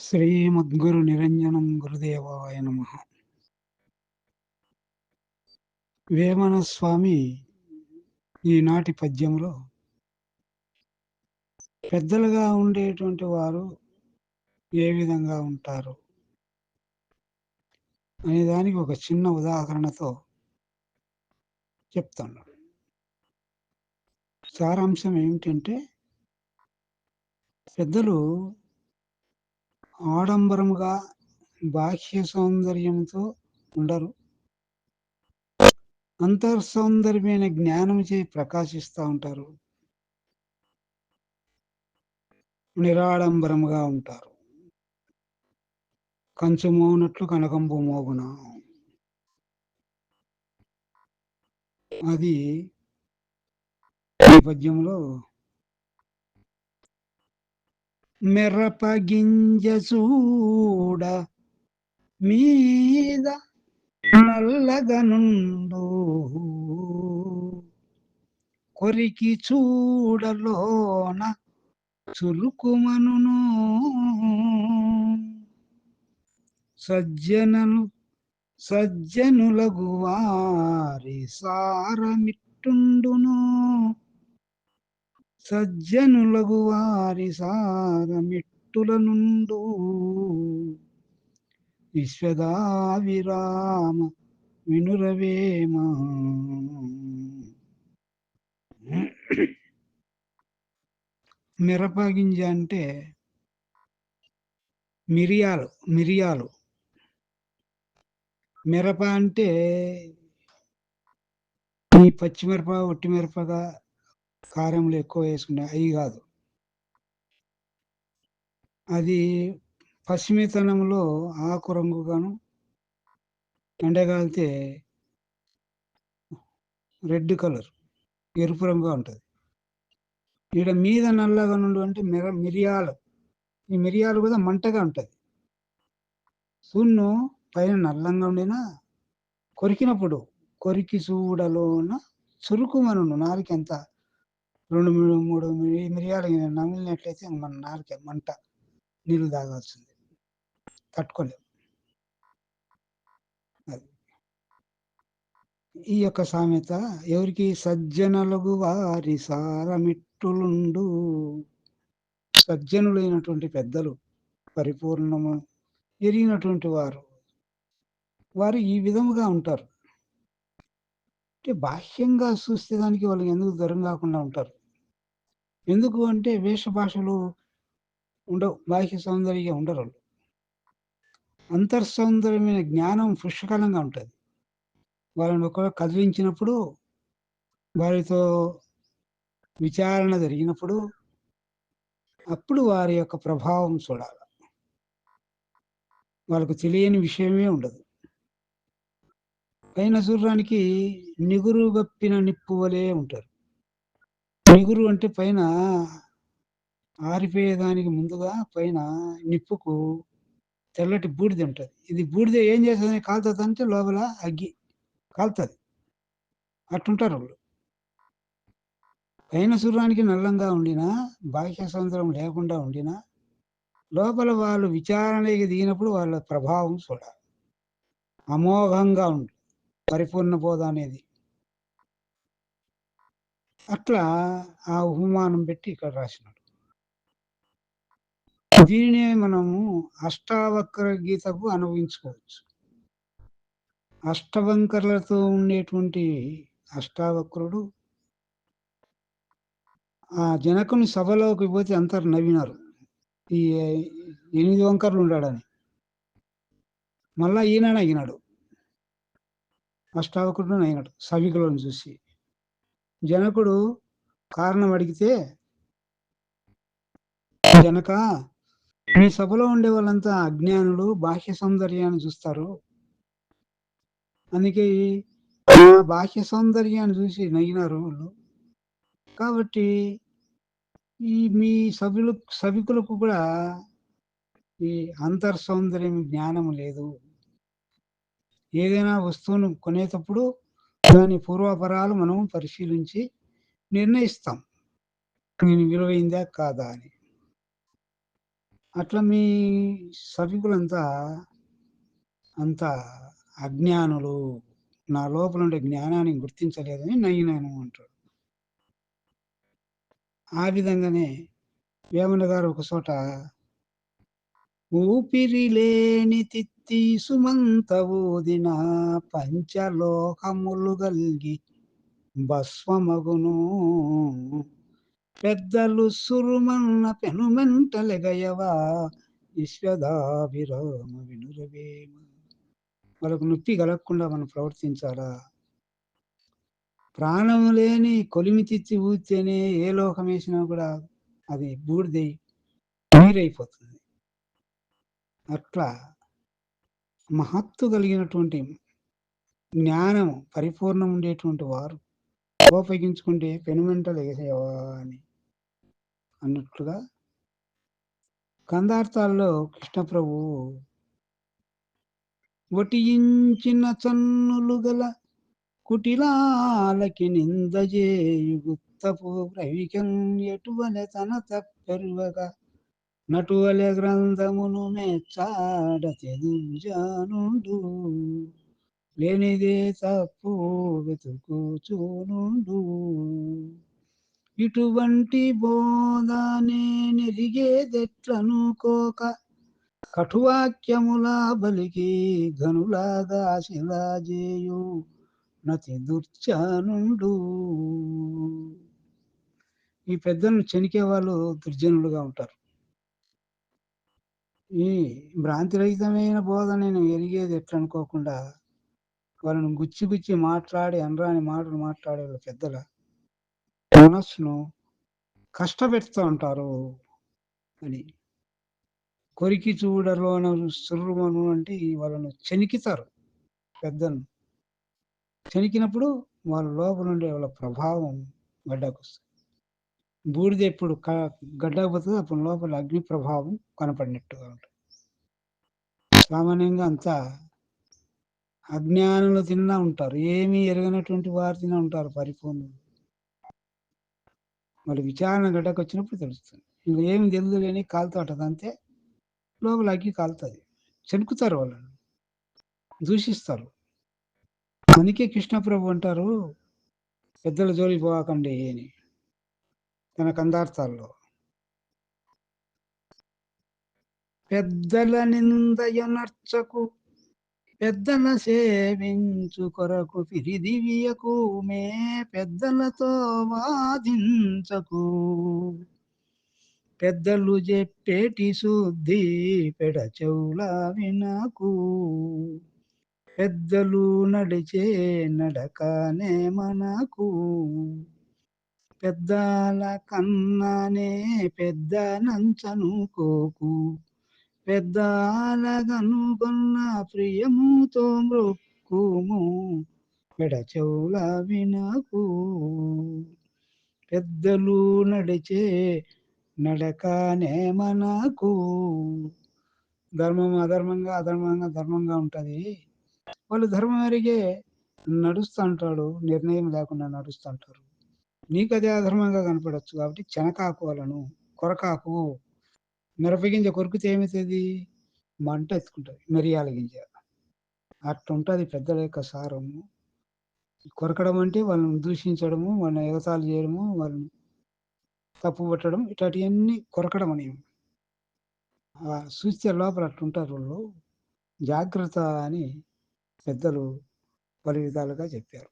శ్రీమద్గురు నిరంజనం గురుదేవాయ నమ. వేమన స్వామి ఈనాటి పద్యంలో పెద్దలుగా ఉండేటువంటి వారు ఏ విధంగా ఉంటారు? అనే దానికి ఒక చిన్న ఉదాహరణతో చెప్తాను. సారాంశం ఏమిటంటే పెద్దలు ఆడంబరముగా బాహ్య సౌందర్యంతో ఉండరు. అంతర్ సౌందర్యమైన జ్ఞానం చే ప్రకాశిస్తూ ఉంటారు. నిరాడంబరముగా ఉంటారు. కంచు మోగునట్లు కనకంబు మోగున. అది నేపథ్యంలో పద్యంలో చూడ మీద నల్లగనుండు కొరికి చూడలోన చులుకుమను సజ్జనను సజ్జనులగు వారి సారమిట్టుండును. సజ్జనులగు వారి సారమిట్టుల నుండు విశ్వదా విరామ వినురవేమ. మిరపగింజ అంటే మిరియాలు మిరియాలు. మిరప అంటే ఈ పచ్చిమిరప ఒట్టి మిరపగా కారంలో ఎక్కువ వేసుకుంటే అవి కాదు. అది పశ్చిమతనంలో ఆకు రంగుగాను ఎండగాలితే రెడ్ కలర్ ఎరుపు రంగుగా ఉంటుంది. ఇక్కడ మీద నల్లగా నుండి అంటే మిర మిరియాలు. ఈ మిరియాలు కూడా మంటగా ఉంటుంది. సున్ను పైన నల్లంగా ఉండినా కొరికినప్పుడు కొరికి చూడలోన చురుకుమను నాలుగు ఎంత రెండు మూడు మూడు మిరియాలు నమిలినట్లయితే మన నాలుక మంట నీళ్ళు తాగాల్సింది. తట్టుకోలేము అది. ఈ యొక్క సామెత ఎవరికి సజ్జనులకు వారి సారమిట్టులుండు సజ్జనులైనటువంటి పెద్దలు పరిపూర్ణము ఎరిగినటువంటి వారు వారు ఈ విధముగా ఉంటారు. అంటే బాహ్యంగా చూస్తే దానికి వాళ్ళకి ఎందుకు దూరం కాకుండా ఉంటారు? ఎందుకు అంటే వేష భాషలు ఉండవు బాహ్య సౌందర్యంగా ఉండరు అంతర్సౌందర్యమైన అంతర్ సౌందర్యమైన జ్ఞానం పుష్కలంగా ఉంటుంది. వాళ్ళని ఒకవేళ కదిలించినప్పుడు వారితో విచారణ జరిగినప్పుడు అప్పుడు వారి యొక్క ప్రభావం చూడాలి. వాళ్ళకు తెలియని విషయమే ఉండదు. పైన చూడడానికి నిగురు గప్పిన నిప్పు వలె ఉంటారు. నిగురు అంటే పైన ఆరిపోయేదానికి ముందుగా పైన నిప్పుకు తెల్లటి బూడిద ఉంటుంది. ఇది బూడిద ఏం చేస్తుంది కాలుతుంది అంటే లోపల అగ్గి కాలుతుంది. అట్టుంటారు వాళ్ళు. పైన సూర్యానికి నల్లంగా ఉండినా బాహ్య సౌందర్యం లేకుండా ఉండినా లోపల వాళ్ళు విచారణకి దిగినప్పుడు వాళ్ళ ప్రభావం చూడాలి. అమోఘంగా ఉంటుంది పరిపూర్ణ బోధ అనేది అట్లా ఆ ఉపమానం పెట్టి ఇక్కడ రాసినాడు. దీనినే మనము అష్టావక్ర గీతకు అనుభవించుకోవచ్చు అష్టవంకర్లతో ఉండేటువంటి అష్టావక్రుడు ఆ జనకుని సభలోకి పోతే అంతరు నవ్వినారు. ఈ ఎనిమిది వంకర్లు ఉన్నాడని మళ్ళా ఈయన అయినాడు అష్టావకుడు అయినాడు సభికులను చూసి. జనకుడు కారణం అడిగితే జనక మీ సభలో ఉండే వాళ్ళంతా అజ్ఞానులు బాహ్య సౌందర్యాన్ని చూస్తారు. అందుకే బాహ్య సౌందర్యాన్ని చూసి నగినారు వాళ్ళు. కాబట్టి ఈ మీ సభ్యులు సభికులకు కూడా ఈ అంతర్ సౌందర్యం జ్ఞానం లేదు. ఏదైనా వస్తువును కొనేటప్పుడు దాని పూర్వాపరాలు మనం పరిశీలించి నిర్ణయిస్తాం. నేను విలువైందా కాదా అని. అట్లా మీ సభికులంతా అంత అజ్ఞానులు నా లోపల ఉండే జ్ఞానాన్ని గుర్తించలేదని నయ్యినాను అంటాడు ఆ విధంగానే వేమన గారు ఒక చోట ఊపిరి లేని తీసుమంత సుమంత ఊదిన పంచలోకములు గల్గి భస్వమగును. పెద్దలు సురుమన్న పెనుమెంటలెగయవా విశ్వదాభిరామ వినురవేమ. వాళ్ళకు నొప్పి కలగకుండా మనం ప్రవర్తించాలా? ప్రాణం లేని కొలిమి తిత్తి ఊతేనే ఏ లోకం వేసినా కూడా అది బూడిదై నీరైపోతుంది. అట్లా మహత్తు కలిగినటువంటి జ్ఞానం పరిపూర్ణం ఉండేటువంటి వారు ఉపయోగించుకుంటే పెనుమెంటలు వేసేవా అని అన్నట్లుగా కందార్థాల్లో కృష్ణప్రభు వటించిన చన్నులు గల కుటిలాలకి నిందజేయు గుత్తపు ప్రవికం తన తప్పెరువగా నటువలె గ్రంథమును మెచ్చాడ తెదుజానుడు లేనిదే తప్పు వెతుకుచూనుడు. ఇటువంటి బోధనే నెరిగేదెట్లనుకోక కఠువాక్యముల బలికి ఘనులాగా శిలాజేయు నతి దుర్జనుడు. ఈ పెద్దలను చెనికే వాళ్ళు దుర్జనులుగా ఉంటారు. ఈ భ్రాంతిరహితమైన బోధ నేను ఎరిగేది ఎట్లా అనుకోకుండా వాళ్ళని గుచ్చి గుచ్చి మాట్లాడి అనరాని మాటలు మాట్లాడే వాళ్ళ పెద్దల మనస్సును కష్టపెడుతూ ఉంటారు అని. కొరికి చూడలోన సుర్రుమను అంటే వాళ్ళను చెనికితారు పెద్దలను. చెనికినప్పుడు వాళ్ళ లోపల ఉండే వాళ్ళ ప్రభావం గడ్డకొస్తుంది. బూడిద ఎప్పుడు గడ్డకపోతుంది అప్పుడు లోపల అగ్ని ప్రభావం కనపడినట్టుగా ఉంటుంది సామాన్యంగా అంతా అజ్ఞానంలో తిన్నా ఉంటారు. ఏమీ ఎరగనటువంటి వారు తిన్నా ఉంటారు పరిపూర్ణం. మరి విచారణ గడ్డకు వచ్చినప్పుడు తెలుస్తుంది. ఇంకా ఏమి తెలియదు లేని కాలుతాటది అంతే. లోపల అగ్గి కాలుతుంది. చెనుకుతారు వాళ్ళని. దూషిస్తారు. అందుకే కృష్ణప్రభు అంటారు పెద్దల జోలికి పోకండి అని. తన కందార్థాల్లో పెద్దల నిందయనర్చకు పెద్దల సేవించు కొరకు పిరిదివియకు మే పెద్దలతో వాదించకు. పెద్దలు చెప్పేటి శుద్ధి పెడచెవుల వినకు. పెద్దలు నడిచే నడకనే మనకు. పెద్దల కన్ననే పెద్ద నంచనుకోకు పెద్దలగనుగొన్న ప్రియముతో మృక్కుము పెడచెవుల వినకు. పెద్దలు నడిచే నడకనే మనకు. ధర్మం అధర్మంగా అధర్మంగా ధర్మంగా ఉంటుంది. వాళ్ళు ధర్మం ఎరిగే నడుస్తుంటాడు నిర్ణయం లేకుండా నడుస్తుంటారు. నీకు అదే అధర్మంగా కనపడచ్చు కాబట్టి చెనకాకు వలను కొరకాకు మిరపగింజ కొరికితే ఏమవుతుంది? మంట ఎత్తుకుంటుంది మిరియాల గింజ. అట్లుంటుంది పెద్దల యొక్క సారము కొరకడం అంటే వాళ్ళని దూషించడము వాళ్ళని ఎగతాలు చేయడము వాళ్ళని తప్పు పట్టడం ఇట్లాంటివన్నీ కొరకడం అని. చూస్తే లోపల అట్లుంటారు వాళ్ళు. జాగ్రత్త అని పెద్దలు పలు విధాలుగా చెప్పారు.